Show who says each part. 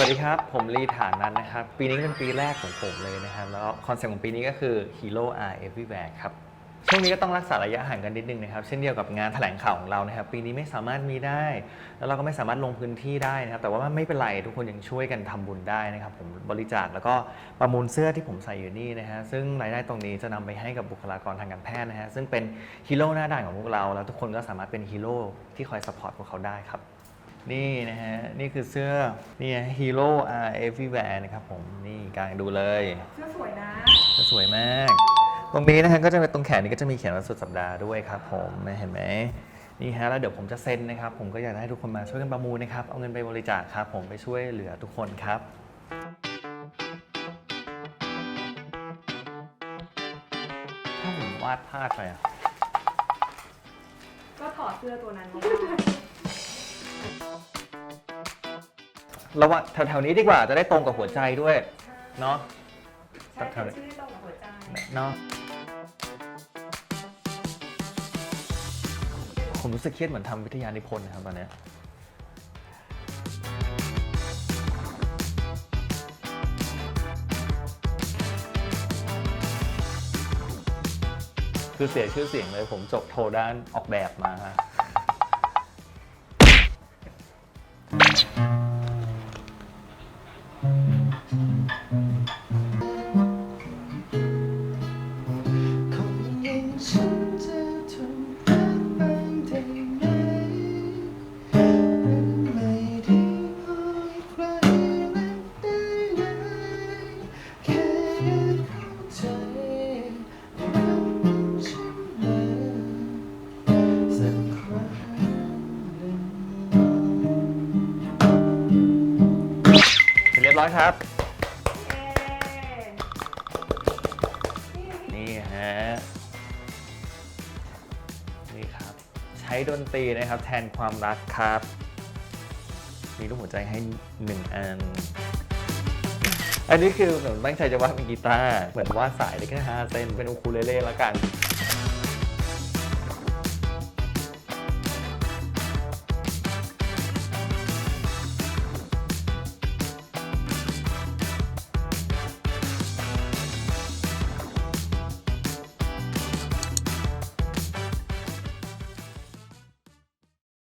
Speaker 1: สวัสดีครับ ผมลีฐานนั้นนะครับ ปีนี้เป็นปีแรกของผมเลยนะครับ แล้วคอนเซ็ปต์ของปีนี้ก็คือ Hero are everywhere ครับ ช่วงนี้ก็ต้องรักษาระยะห่างกันนิดนึงนะครับ เช่นเดียวกับงานแถลงข่าวของเรานะครับ ปีนี้ไม่สามารถมีได้ แล้วเราก็ไม่สามารถลงพื้นที่ได้นะครับ แต่ว่าไม่เป็นไรทุกคนยังช่วยกันทำบุญได้นะครับ ผมบริจาคแล้วก็ประมูลเสื้อที่ผมใส่อยู่นี่นะฮะ ซึ่งรายได้ตรงนี้จะนำไปให้กับบุคลากรทางการแพทย์นะฮะ ซึ่งเป็นฮีโร่หน้าด่านของพวกเรา แล้วทุกคนก็สามารถเป็นฮีโร่ที่คอยสปอร์ตพวกเขาได้ครับ นี่นะฮะ นี่คือเสื้อนี่ฮีโร่ are everywhere นะครับผม นี่กางดูเลย
Speaker 2: เสื้อสวยนะ
Speaker 1: จะสวยมาก ตรงนี้นะฮะก็จะเป็นตรงแขนนี่ก็จะมีเขียนวันสุดสัปดาห์ด้วยครับผมเห็นไหมนี่ฮะแล้วเดี๋ยวผมจะเซ็นนะครับ ผมก็อยากให้ทุกคนมาช่วยกันประมูลนะครับ เอาเงินไปบริจาคครับ ผมไปช่วยเหลือทุกคนครับถ้าผมวาดพลาดไปอะ
Speaker 2: ก็ถอดเสื้อตัวนั้นมา
Speaker 1: เราว่าแถวๆนี้ดีกว่าจะได้ตรงกับหัวใจด้วยเนาะ
Speaker 2: ใช่เป็นชื่อตรงกับหัวใจ
Speaker 1: เนาะผมรู้สึกเครียดเหมือนทำวิทยานิพนธ์นะครับตอนเนี้ยคือเสียชื่อเสียงเลยผมจบโทด้านออกแบบมาฮะ
Speaker 3: ใจเราเป็นเช่นนั้นสักครั้งหนึ่ง
Speaker 1: เสร็จเรียบร้อยครับ
Speaker 2: นี่
Speaker 1: นี่ฮะ นี่ครับ ใช้ดนตรีนะครับ แทนความรักครับ มีรูปหัวใจให้หนึ่งอัน อันนี้คือเหมือนตั้งใจจะวาดเป็นกีตาร์เหมือนวาดสายได้แค่ห้าเส้นเป็นอูคูเลเล่แล้วกัน